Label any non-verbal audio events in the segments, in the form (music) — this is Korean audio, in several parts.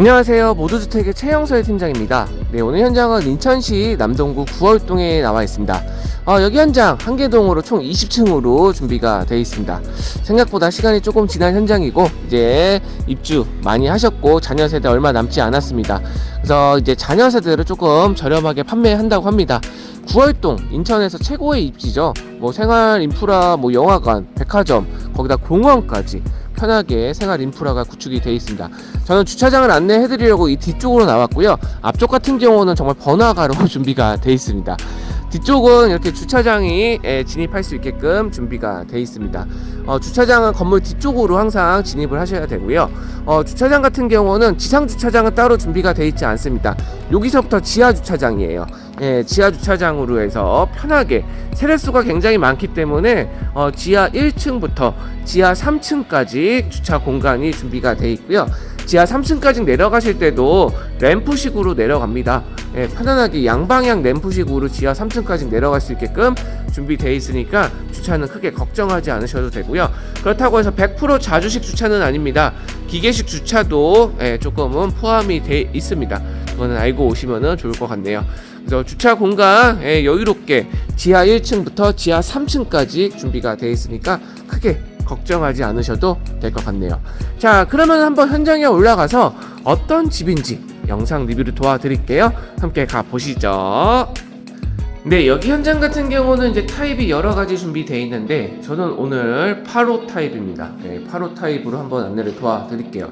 안녕하세요. 모두주택의 최영서의 팀장입니다. 네, 오늘 현장은 인천시 남동구 구월동에 나와 있습니다. 어, 여기 현장 한 개동으로 총 20층으로 준비가 되어 있습니다. 생각보다 시간이 조금 지난 현장이고 이제 입주 많이 하셨고 자녀 세대 얼마 남지 않았습니다. 그래서 이제 자녀 세대를 조금 저렴하게 판매한다고 합니다. 구월동 인천에서 최고의 입지죠. 뭐 생활 인프라, 뭐 영화관, 백화점, 거기다 공원까지 편하게 생활 인프라가 구축이 되어 있습니다. 저는 주차장을 안내해 드리려고 이 뒤쪽으로 나왔고요. 앞쪽 같은 경우는 정말 번화가로 (laughs) 준비가 되어 있습니다. 뒤쪽은 이렇게 주차장이 예, 진입할 수 있게끔 준비가 되어 있습니다. 어, 주차장은 건물 뒤쪽으로 항상 진입을 하셔야 되고요. 어, 주차장 같은 경우는 지상 주차장은 따로 준비가 되어 있지 않습니다. 여기서부터 지하 주차장이에요. 예, 지하 주차장으로 해서 편하게 세례수가 굉장히 많기 때문에 어, 지하 1층부터 지하 3층까지 주차 공간이 준비가 되어 있고요. 지하 3층까지 내려가실 때도 램프식으로 내려갑니다. 예, 편안하게 양방향 램프식으로 지하 3층까지 내려갈 수 있게끔 준비되어 있으니까 주차는 크게 걱정하지 않으셔도 되고요. 그렇다고 해서 100% 자주식 주차는 아닙니다. 기계식 주차도 예, 조금은 포함이 되어 있습니다. 그거는 알고 오시면 좋을 것 같네요. 그래서 주차 공간 예, 여유롭게 지하 1층부터 지하 3층까지 준비가 되어 있으니까 크게 걱정하지 않으셔도 될 것 같네요. 자, 그러면 한번 현장에 올라가서 어떤 집인지 영상 리뷰를 도와드릴게요. 함께 가 보시죠. 네, 여기 현장 같은 경우는 이제 타입이 여러 가지 준비되어 있는데 저는 오늘 8호 타입입니다. 네, 8호 타입으로 한번 안내를 도와드릴게요.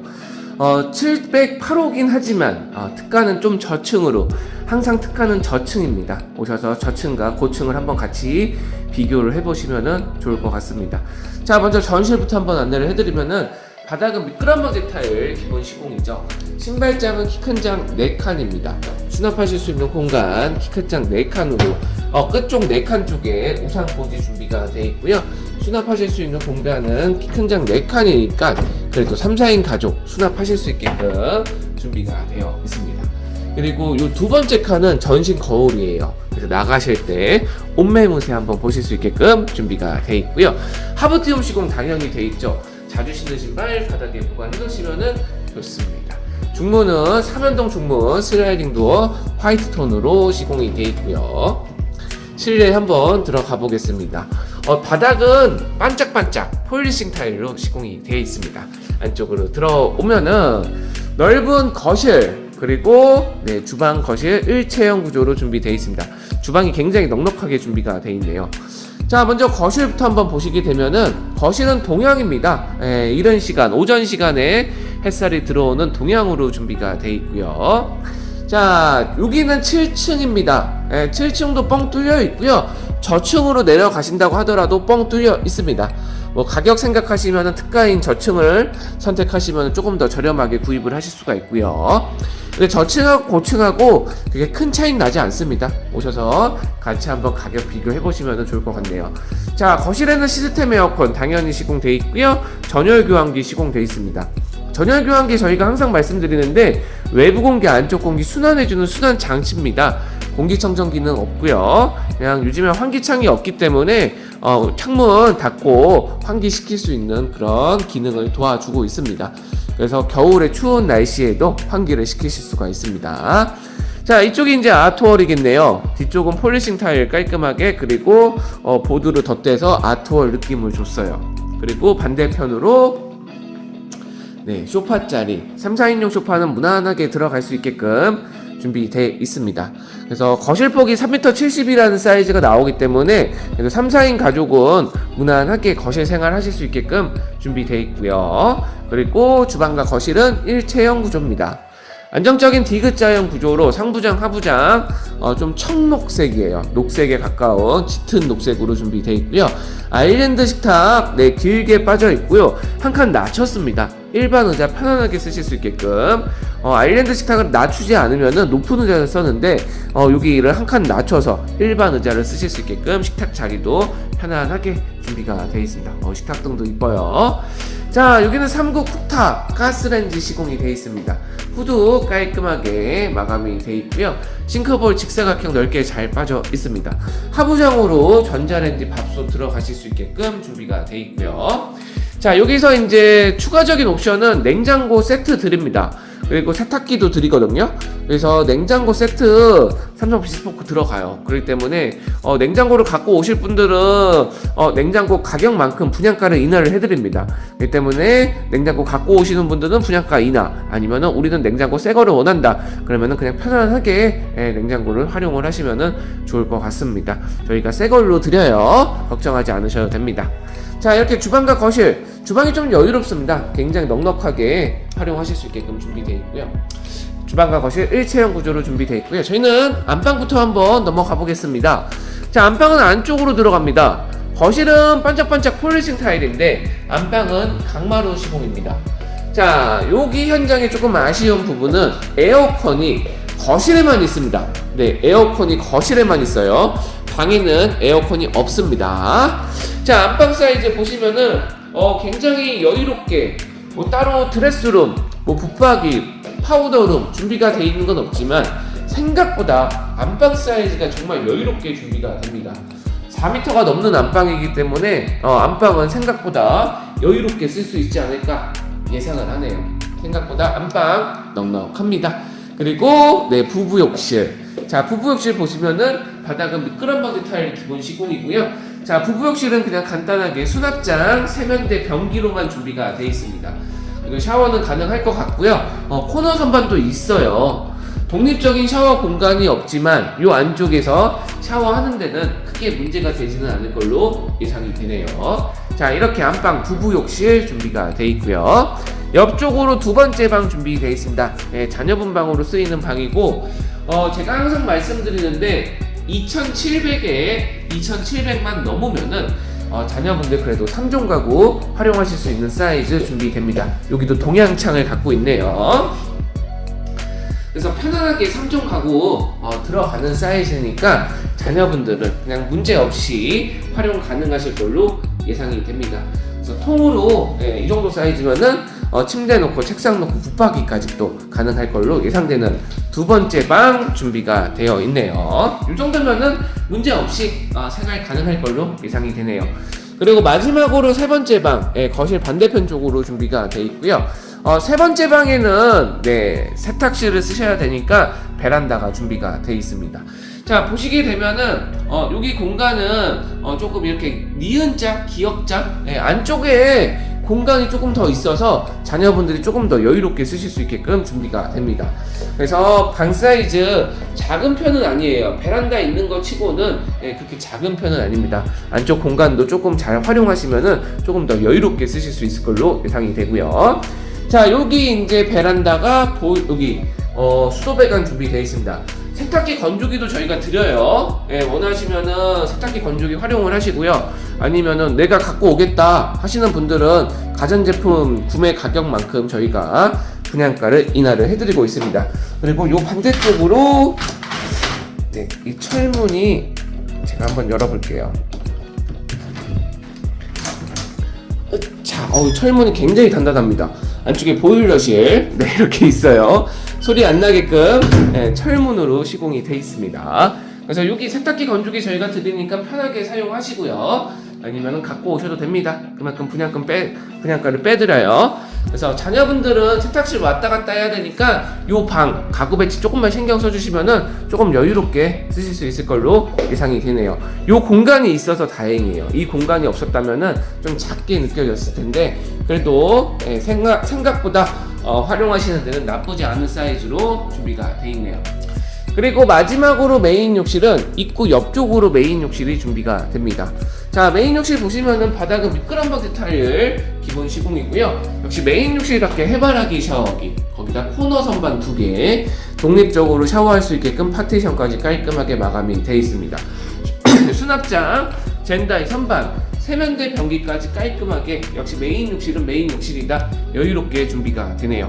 어, 708호긴 하지만 어, 특가는 좀 저층으로 항상 특가는 저층입니다. 오셔서 저층과 고층을 한번 같이 비교를 해보시면 좋을 것 같습니다. 자, 먼저 전실부터 한번 안내를 해드리면은 바닥은 미끄럼방지 타일 기본 시공이죠. 신발장은 키 큰 장 4칸입니다. 수납하실 수 있는 공간 키 큰 장 4칸으로 어, 끝쪽 4칸 쪽에 우산 포지 준비가 되어 있고요. 수납하실 수 있는 공간은 키 큰 장 4칸이니까 그래도 3, 4인 가족 수납하실 수 있게끔 준비가 되어 있습니다. 그리고 이 두 번째 칸은 전신 거울이에요. 그래서 나가실 때 옷매무새 한번 보실 수 있게끔 준비가 되어 있고요. 하부티움 시공 당연히 되어 있죠. 자주 신는 신발 바닥에 보관해 놓으시면 좋습니다. 중문은 삼연동 중문 슬라이딩 도어 화이트 톤으로 시공이 되어 있고요. 실내에 한번 들어가 보겠습니다. 어, 바닥은 반짝반짝 폴리싱 타일로 시공이 되어 있습니다. 안쪽으로 들어오면은 넓은 거실 그리고 네, 주방 거실 일체형 구조로 준비되어 있습니다. 주방이 굉장히 넉넉하게 준비가 되어 있네요. 자, 먼저 거실부터 한번 보시게 되면은 거실은 동향입니다. 예, 이런 시간, 오전 시간에 햇살이 들어오는 동향으로 준비가 되어 있고요. 자, 여기는 7층입니다. 예, 7층도 뻥 뚫려 있고요. 저층으로 내려가신다고 하더라도 뻥 뚫려 있습니다. 뭐 가격 생각하시면 특가인 저층을 선택하시면 조금 더 저렴하게 구입을 하실 수가 있고요. 근데 저층하고 고층하고 그게 큰 차이는 나지 않습니다. 오셔서 같이 한번 가격 비교해 보시면 좋을 것 같네요. 자, 거실에는 시스템 에어컨 당연히 시공되어 있고요. 전열 교환기 시공되어 있습니다. 전열 교환기 저희가 항상 말씀드리는데 외부 공기, 안쪽 공기 순환해주는 순환 장치입니다. 공기청정기는 없고요. 그냥 요즘에 환기창이 없기 때문에 어, 창문 닫고 환기시킬 수 있는 그런 기능을 도와주고 있습니다. 그래서 겨울에 추운 날씨에도 환기를 시키실 수가 있습니다. 자 이쪽이 이제 아트월이겠네요. 뒤쪽은 폴리싱 타일 깔끔하게 그리고 어, 보드를 덧대서 아트월 느낌을 줬어요. 그리고 반대편으로 네, 소파 자리 3, 4인용 소파는 무난하게 들어갈 수 있게끔 준비되어 있습니다. 그래서 거실 폭이 3m 70이라는 사이즈가 나오기 때문에 그래도 3, 4인 가족은 무난하게 거실 생활 하실 수 있게끔 준비되어 있고요. 그리고 주방과 거실은 일체형 구조입니다. 안정적인 디귿자형 구조로 상부장, 하부장 어, 좀 청록색이에요. 녹색에 가까운 짙은 녹색으로 준비되어 있고요. 아일랜드 식탁 네 길게 빠져 있고요. 한 칸 낮췄습니다. 일반 의자 편안하게 쓰실 수 있게끔 어, 아일랜드 식탁을 낮추지 않으면은 높은 의자를 썼는데 어, 여기를 한 칸 낮춰서 일반 의자를 쓰실 수 있게끔 식탁 자리도 편안하게 준비가 되어 있습니다. 어, 식탁등도 이뻐요. 자 여기는 3구 쿡탑 가스렌지 시공이 되어 있습니다. 후드 깔끔하게 마감이 되어 있고요. 싱크볼 직사각형 넓게 잘 빠져 있습니다. 하부장으로 전자레인지 밥솥 들어가실 수 있게끔 준비가 되어 있고요. 자, 여기서 이제 추가적인 옵션은 냉장고 세트 드립니다. 그리고 세탁기도 드리거든요. 그래서 냉장고 세트 삼성 비스포크 들어가요. 그렇기 때문에 어, 냉장고를 갖고 오실 분들은 어, 냉장고 가격만큼 분양가를 인하를 해드립니다. 그렇기 때문에 냉장고 갖고 오시는 분들은 분양가 인하 아니면은 우리는 냉장고 새 거를 원한다. 그러면은 그냥 편안하게 예, 냉장고를 활용을 하시면은 좋을 것 같습니다. 저희가 새 걸로 드려요. 걱정하지 않으셔도 됩니다. 자 이렇게 주방과 거실 주방이 좀 여유롭습니다. 굉장히 넉넉하게 활용하실 수 있게끔 준비되어 있고요. 주방과 거실 일체형 구조로 준비되어 있고요. 저희는 안방부터 한번 넘어가 보겠습니다. 자 안방은 안쪽으로 들어갑니다. 거실은 반짝반짝 폴리싱 타일인데 안방은 강마루 시공입니다. 자 여기 현장에 조금 아쉬운 부분은 에어컨이 거실에만 있습니다. 네 에어컨이 거실에만 있어요. 방에는 에어컨이 없습니다. 자, 안방 사이즈 보시면은 어, 굉장히 여유롭게 뭐 따로 드레스룸, 뭐 붙박이, 파우더룸 준비가 되어 있는 건 없지만 생각보다 안방 사이즈가 정말 여유롭게 준비가 됩니다. 4m가 넘는 안방이기 때문에 어, 안방은 생각보다 여유롭게 쓸 수 있지 않을까 예상을 하네요. 생각보다 안방 넉넉합니다. 그리고 네 부부 욕실. 자 부부 욕실 보시면은 바닥은 미끄럼방지 타일 기본 시공이고요. 자 부부 욕실은 그냥 간단하게 수납장, 세면대, 변기로만 준비가 되어 있습니다. 그리고 샤워는 가능할 것 같고요. 어, 코너 선반도 있어요. 독립적인 샤워 공간이 없지만 이 안쪽에서 샤워하는 데는 크게 문제가 되지는 않을 걸로 예상이 되네요. 자 이렇게 안방 부부 욕실 준비가 되어 있고요. 옆쪽으로 두 번째 방 준비되어 있습니다. 네, 자녀분 방으로 쓰이는 방이고 어, 제가 항상 말씀드리는데 2,700에 2,700만 넘으면은 어, 자녀분들 그래도 3종 가구 활용하실 수 있는 사이즈 준비됩니다. 여기도 동양창을 갖고 있네요. 그래서 편안하게 3종 가구 어, 들어가는 사이즈니까 자녀분들은 그냥 문제 없이 활용 가능하실 걸로 예상이 됩니다. 그래서 통으로 예, 이 정도 사이즈면은 어, 침대 놓고 책상 놓고 붙박이까지 또 가능할 걸로 예상되는 두 번째 방 준비가 되어 있네요. 이 정도면은 문제 없이 어, 생활 가능할 걸로 예상이 되네요. 그리고 마지막으로 세 번째 방, 예, 거실 반대편 쪽으로 준비가 되어 있고요. 어, 세 번째 방에는 네, 세탁실을 쓰셔야 되니까 베란다가 준비가 되어 있습니다. 자 보시게 되면은 어, 여기 공간은 어, 조금 이렇게 니은자, 기역자 예, 안쪽에 공간이 조금 더 있어서 자녀분들이 조금 더 여유롭게 쓰실 수 있게끔 준비가 됩니다. 그래서 방 사이즈 작은 편은 아니에요. 베란다 있는 거 치고는 예, 그렇게 작은 편은 아닙니다. 안쪽 공간도 조금 잘 활용하시면은 조금 더 여유롭게 쓰실 수 있을 걸로 예상이 되고요. 자 여기 이제 베란다가 보, 여기 어, 수도 배관 준비되어 있습니다. 세탁기 건조기도 저희가 드려요. 예, 원하시면은 세탁기 건조기 활용을 하시고요. 아니면은 내가 갖고 오겠다 하시는 분들은 가전제품 구매 가격만큼 저희가 분양가를 인하를 해드리고 있습니다. 그리고 요 반대쪽으로 네, 이 철문이 제가 한번 열어볼게요. 자, 어, 철문이 굉장히 단단합니다. 안쪽에 보일러실 네 이렇게 있어요. 소리 안 나게끔 네, 철문으로 시공이 돼 있습니다. 그래서 여기 세탁기 건조기 저희가 드리니까 편하게 사용하시고요. 아니면은 갖고 오셔도 됩니다. 그만큼 분양금 빼 분양가를 빼드려요. 그래서 자녀분들은 세탁실 왔다 갔다 해야 되니까 요 방 가구 배치 조금만 신경 써주시면은 조금 여유롭게 쓰실 수 있을 걸로 예상이 되네요. 요 공간이 있어서 다행이에요. 이 공간이 없었다면은 좀 작게 느껴졌을 텐데 그래도 예, 생각 생각보다 어, 활용하시는 데는 나쁘지 않은 사이즈로 준비가 돼 있네요. 그리고 마지막으로 메인 욕실은 입구 옆쪽으로 메인 욕실이 준비가 됩니다. 자, 메인 욕실 보시면은 바닥은 미끄럼바지 타일 기본 시공이고요. 역시 메인 욕실답게 해바라기 샤워기, 거기다 코너 선반 두 개, 독립적으로 샤워할 수 있게끔 파티션까지 깔끔하게 마감이 되어 있습니다. (clears throat) 수납장, 젠다이 선반, 세면대 변기까지 깔끔하게 역시 메인 욕실은 메인 욕실이다 여유롭게 준비가 되네요.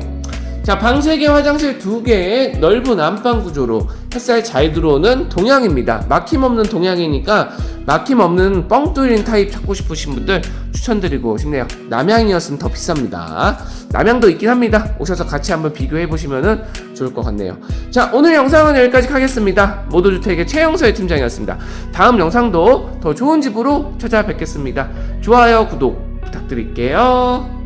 자, 방 3개, 화장실 2개의 넓은 안방 구조로 햇살 잘 들어오는 동양입니다. 막힘없는 동양이니까 막힘없는 뻥 뚫린 타입 찾고 싶으신 분들 추천드리고 싶네요. 남양이었으면 더 비쌉니다. 남양도 있긴 합니다. 오셔서 같이 한번 비교해 보시면 좋을 것 같네요. 자, 오늘 영상은 여기까지 하겠습니다. 모두주택의 최영서의 팀장이었습니다. 다음 영상도 더 좋은 집으로 찾아뵙겠습니다. 좋아요, 구독 부탁드릴게요.